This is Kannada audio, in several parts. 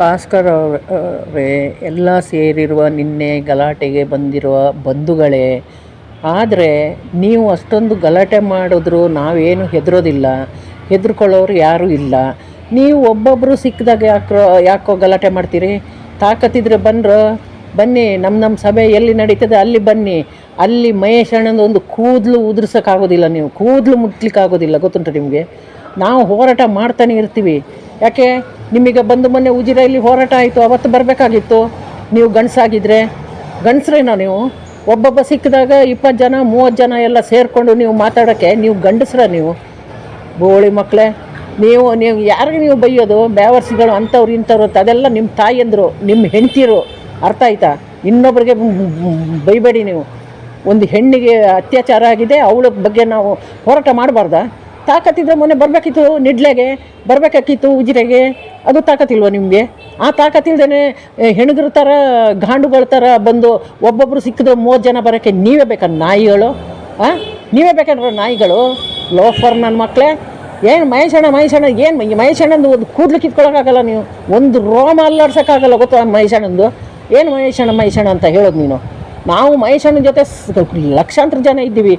ಭಾಸ್ಕರ್ ಅವರೇ ಎಲ್ಲ ಸೇರಿರುವ ನಿನ್ನೆ ಗಲಾಟೆಗೆ ಬಂದಿರುವ ಬಂಧುಗಳೇ, ಆದರೆ ನೀವು ಅಷ್ಟೊಂದು ಗಲಾಟೆ ಮಾಡಿದ್ರು ನಾವೇನು ಹೆದರೋದಿಲ್ಲ. ಹೆದರ್ಕೊಳ್ಳೋರು ಯಾರೂ ಇಲ್ಲ. ನೀವು ಒಬ್ಬೊಬ್ಬರು ಸಿಕ್ಕಿದಾಗ ಯಾಕೋ ಯಾಕೋ ಗಲಾಟೆ ಮಾಡ್ತೀರಿ? ತಾಕತ್ತಿದ್ರೆ ಬಂದರು ಬನ್ನಿ ನಮ್ಮ ನಮ್ಮ ಸಭೆ ಎಲ್ಲಿ ನಡೀತದೆ ಅಲ್ಲಿ ಬನ್ನಿ. ಅಲ್ಲಿ ಮಹೇಶ್ ಅಣ್ಣಂದು ಒಂದು ಕೂದಲು ಉದುರ್ಸೋಕ್ಕಾಗೋದಿಲ್ಲ ನೀವು. ಕೂದಲು ಮುಟ್ಲಿಕ್ಕಾಗೋದಿಲ್ಲ, ಗೊತ್ತುಂಟು ನಿಮಗೆ? ನಾವು ಹೋರಾಟ ಮಾಡ್ತಾನೆ ಇರ್ತೀವಿ. ಯಾಕೆ? ನಿಮಗೆ ಬಂದು ಮೊನ್ನೆ ಉಜಿರೆಯಲ್ಲಿ ಹೋರಾಟ ಆಯಿತು, ಅವತ್ತು ಬರಬೇಕಾಗಿತ್ತು. ನೀವು ಗಂಡಸಾಗಿದ್ರೆ, ಗಂಡಸ್ರೇನೋ ನೀವು? ಒಬ್ಬೊಬ್ಬ ಸಿಕ್ಕಿದಾಗ ಇಪ್ಪತ್ತು ಜನ, ಮೂವತ್ತು ಜನ ಎಲ್ಲ ಸೇರಿಕೊಂಡು ನೀವು ಮಾತಾಡೋಕ್ಕೆ ನೀವು ಗಂಡಸ್ರ ನೀವು? ಬೋಳಿ ಮಕ್ಕಳೇ ನೀವು ನೀವು ಯಾರಿಗೆ ನೀವು ಬೈಯೋದು? ಬ್ಯಾವರ್ಸಿಗಳು ಅಂಥವ್ರು, ಇಂಥವ್ರು ಅದೆಲ್ಲ ನಿಮ್ಮ ತಾಯಿಯಂದರು ನಿಮ್ಮ ಹೆಂಡ್ತಿರು. ಅರ್ಥ ಆಯ್ತಾ? ಇನ್ನೊಬ್ರಿಗೆ ಬೈಬೇಡಿ ನೀವು. ಒಂದು ಹೆಣ್ಣಿಗೆ ಅತ್ಯಾಚಾರ ಆಗಿದೆ, ಅವಳ ಬಗ್ಗೆ ನಾವು ಹೋರಾಟ ಮಾಡಬಾರ್ದಾ? ತಾಕತ್ತಿದ್ರೆ ಮೊನ್ನೆ ಬರಬೇಕಿತ್ತು ನಿಡ್ಲೆಗೆ ಬರಬೇಕಾಗಿತ್ತು ಉಜಿರೆಗೆ. ಅದು ತಾಕತ್ತಿಲ್ವ ನಿಮಗೆ? ಆ ತಾಕತ್ತಿಲ್ದೇ ಹೆಣಗ್ರ ಥರ ಗಾಂಡುಗಳ ಥರ ಬಂದು ಒಬ್ಬೊಬ್ಬರು ಸಿಕ್ಕಿದ್ರೆ ಮೂವತ್ತು ಜನ ಬರೋಕ್ಕೆ ನೀವೇ ಬೇಕಾ ನಾಯಿಗಳು? ಹಾಂ ನೀವೇ ಬೇಕಂದ್ರೆ ನಾಯಿಗಳು? ಲೋಫರ್ ನನ್ನ ಮಕ್ಕಳೇ ಏನು ಮಹೇಶಣ್ಣ ಮಹೇಶಣ್ಣ ಏನು ಮಹೇಶಣ್ಣಂದು ಒಂದು ಕೂದಲು ಕಿತ್ಕೊಳ್ಳೋಕ್ಕಾಗಲ್ಲ ನೀವು? ಒಂದು ರೋಮ ಅಲ್ಲಾಡ್ಸೋಕ್ಕಾಗಲ್ಲ ಗೊತ್ತಾ ಮಹೇಶಣ್ಣಂದು ಏನು ಮಹೇಶಣ್ಣ ಮಹೇಶಣ್ಣ ಅಂತ ಹೇಳೋದು ನೀನು? ನಾವು ಮಹೇಶಣ್ಣನ ಜೊತೆ ಲಕ್ಷಾಂತರ ಜನ ಇದ್ದೀವಿ.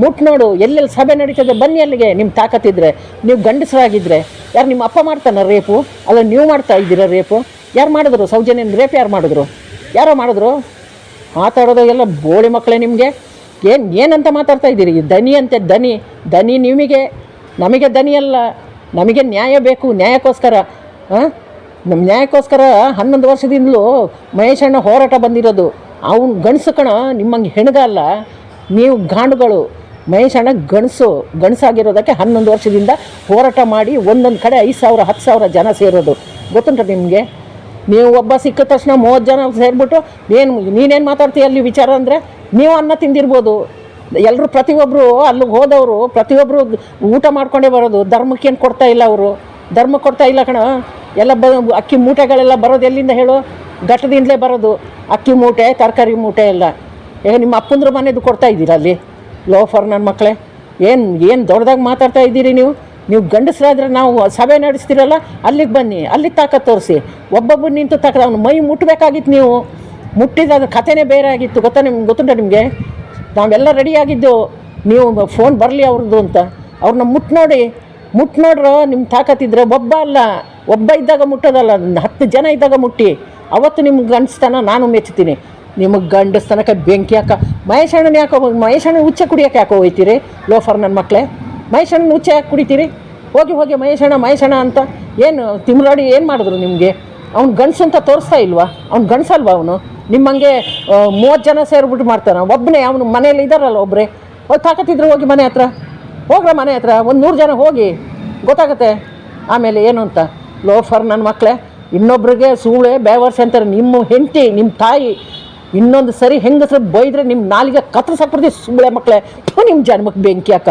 ಮುಟ್ ನೋಡು, ಎಲ್ಲೆಲ್ಲಿ ಸಭೆ ನಡೀತದೆ, ಬನ್ನಿ ಅಲ್ಲಿಗೆ. ನಿಮ್ಮ ತಾಕತ್ತಿದ್ರೆ, ನೀವು ಗಂಡಸರಾಗಿದ್ದರೆ ಯಾರು ನಿಮ್ಮ ಅಪ್ಪ ಮಾಡ್ತಾನ ರೇಪು? ಅಲ್ಲ, ನೀವು ಮಾಡ್ತಾ ಇದ್ದೀರಾ ರೇಪು? ಯಾರು ಮಾಡಿದ್ರು? ಸೌಜನ್ಯನ ರೇಪ್ ಯಾರು ಮಾಡಿದ್ರು? ಯಾರೋ ಮಾಡಿದ್ರು? ಮಾತಾಡೋದು ಎಲ್ಲ ಬೋಳಿ ಮಕ್ಕಳೇ ನಿಮಗೆ. ಏನು, ಏನಂತ ಮಾತಾಡ್ತಾ ಇದ್ದೀರಿ? ದನಿ ಅಂತೆ ದನಿ. ದನಿ ನಿಮಗೆ, ನಮಗೆ ದನಿ ಅಲ್ಲ. ನಮಗೆ ನ್ಯಾಯ ಬೇಕು, ನ್ಯಾಯಕ್ಕೋಸ್ಕರ. ಹಾಂ ನಮ್ಮ ನ್ಯಾಯಕ್ಕೋಸ್ಕರ ಹನ್ನೊಂದು ವರ್ಷದಿಂದಲೂ ಮಹೇಶಣ್ಣ ಹೋರಾಟ ಬಂದಿರೋದು. ಅವ್ನು ಗಂಡಸು ಕಣ ನಿಮ್ಮಂಗೆ ಹೆಣಗಲ್ಲ. ನೀವು ಗಾಂಡುಗಳು. ಮಹೇಶಣ್ಣ ಗಣಸು, ಗಣಸಾಗಿರೋದಕ್ಕೆ ಹನ್ನೊಂದು ವರ್ಷದಿಂದ ಹೋರಾಟ ಮಾಡಿ ಒಂದೊಂದು ಕಡೆ ಐದು ಸಾವಿರ, ಹತ್ತು ಸಾವಿರ ಜನ ಸೇರೋದು. ಗೊತ್ತುಂಟ ನಿಮಗೆ? ನೀವು ಒಬ್ಬ ಸಿಕ್ಕ ತಕ್ಷಣ ಮೂವತ್ತು ಜನ ಸೇರಿಬಿಟ್ಟು ಏನು, ನೀನೇನು ಮಾತಾಡ್ತೀಯ ಅಲ್ಲಿ ವಿಚಾರ ಅಂದರೆ? ನೀವು ಅನ್ನ ತಿಂದಿರ್ಬೋದು. ಎಲ್ಲರೂ ಪ್ರತಿಯೊಬ್ಬರು ಅಲ್ಲಿಗೆ ಹೋದವರು ಪ್ರತಿಯೊಬ್ಬರು ಊಟ ಮಾಡ್ಕೊಂಡೇ ಬರೋದು. ಧರ್ಮಕ್ಕೇನು ಕೊಡ್ತಾ ಇಲ್ಲ ಅವರು? ಧರ್ಮ ಕೊಡ್ತಾ ಇಲ್ಲ ಕಣ. ಎಲ್ಲ ಬ, ಅಕ್ಕಿ ಮೂಟೆಗಳೆಲ್ಲ ಬರೋದು ಎಲ್ಲಿಂದ ಹೇಳು? ಘಟ್ಟದಿಂದಲೇ ಬರೋದು. ಅಕ್ಕಿ ಮೂಟೆ, ತರಕಾರಿ ಮೂಟೆ ಎಲ್ಲ. ಈಗ ನಿಮ್ಮ ಅಪ್ಪಂದ್ರ ಮನೆದು ಕೊಡ್ತಾ ಇದ್ದೀರಾ ಅಲ್ಲಿ? ಲೋಫರ್ ನನ್ನ ಮಕ್ಕಳೇ ಏನು ಏನು ದೊಡ್ಡದಾಗಿ ಮಾತಾಡ್ತಾ ಇದ್ದೀರಿ ನೀವು? ನೀವು ಗಂಡಸರಾದ್ರೆ ನಾವು ಸಭೆ ನಡೆಸ್ತೀರಲ್ಲ, ಅಲ್ಲಿಗೆ ಬನ್ನಿ ಅಲ್ಲಿಗೆ ತಾಕತ್ತು ತೋರಿಸಿ. ಒಬ್ಬೊಬ್ಬರು ನಿಂತು ತಾಕ ಅವ್ನು ಮೈ ಮುಟ್ಟಬೇಕಾಗಿತ್ತು ನೀವು. ಮುಟ್ಟಿದಾಗ ಕಥೆನೇ ಬೇರೆ ಆಗಿತ್ತು, ಗೊತ್ತಾ ನಿಮ್ಗೆ ಗೊತ್ತುಂಟ ನಿಮಗೆ? ನಾವೆಲ್ಲ ರೆಡಿಯಾಗಿದ್ದು ನೀವು ಫೋನ್ ಬರಲಿ ಅವ್ರದ್ದು ಅಂತ. ಅವ್ರನ್ನ ಮುಟ್ಟು ನೋಡಿ ಮುಟ್ಟು ನೋಡ್ರು ನಿಮ್ಮ ತಾಕತ್ತಿದ್ರೆ ಒಬ್ಬ ಅಲ್ಲ, ಒಬ್ಬ ಇದ್ದಾಗ ಮುಟ್ಟೋದಲ್ಲ, ಹತ್ತು ಜನ ಇದ್ದಾಗ ಮುಟ್ಟಿ. ಅವತ್ತು ನಿಮ್ಗೆ ಅನಿಸ್ತಾನ, ನಾನು ಮೆಚ್ಚುತ್ತೀನಿ ನಿಮಗೆ ಗಂಡಸ್ತನಕ್ಕೆ ಬೆಂಕಿ ಹಾಕ. ಮಹೇಶಣ್ಣನ ಯಾಕೋ ಅಣ್ಣ ಹುಚ್ಚೆ ಕುಡಿಯೋಕೆ ಯಾಕೋ ಹೋಯ್ತೀರಿ? ಲೋಫರ್ ನನ್ನ ಮಕ್ಕಳೇ ಮಹೇಶಣ್ಣನ ಹುಚ್ಚ ಯಾಕೆ ಕುಡಿತೀರಿ? ಹೋಗಿ ಹೋಗಿ ಮಹೇಶಣ್ಣ ಮಹೇಶಣ್ಣ ಅಂತ ಏನು ತಿಮ್ರಾಡಿ ಏನು ಮಾಡಿದ್ರು ನಿಮಗೆ? ಅವ್ನು ಗಂಡಸು ಅಂತ ತೋರಿಸ್ತಾ ಇಲ್ವಾ? ಅವ್ನು ಗಂಡಸಲ್ವ ಅವನು? ನಿಮ್ಮಂಗೆ ಮೂವತ್ತು ಜನ ಸೇರಿಬಿಟ್ಟು ಮಾಡ್ತಾನೆ? ಒಬ್ಬನೇ ಅವನು ಮನೇಲಿ ಇದ್ದಾರಲ್ಲ ಒಬ್ಬರೇ ಹೋಗಿ ತಾಕತ್ತಿದ್ರು ಹೋಗಿ ಮನೆ ಹತ್ರ. ಹೋಗ್ರ ಮನೆ ಹತ್ರ. ಒಂದು ನೂರು ಜನ ಹೋಗಿ. ಗೊತ್ತಾಗುತ್ತೆ? ಆಮೇಲೆ ಏನು ಅಂತ? ಲೋಫರ್ ನನ್ನ ಮಕ್ಕಳೇ ಇನ್ನೊಬ್ರಿಗೆ ಸೂಳೆ ಬೇವರ್ಸ್ ಅಂತಾರೆ ನಿಮ್ಮ ಹೆಂಡತಿ ನಿಮ್ಮ ತಾಯಿ ಇನ್ನೊಂದು ಸರಿ ಹೆಂಗಸ್ರು ಬೈದ್ರೆ ನಿಮ್ಮ ನಾಲಿಗೆ ಕತ್ತರಿಸಾಕ್ಬಿಡ್ತೀವಿ ಸುಮ್ಮಳೆ ಮಕ್ಕಳೇ ನಿಮ್ಮ ಜನ್ಮಕ್ಕೆ ಬೆಂಕಿ ಹಾಕ.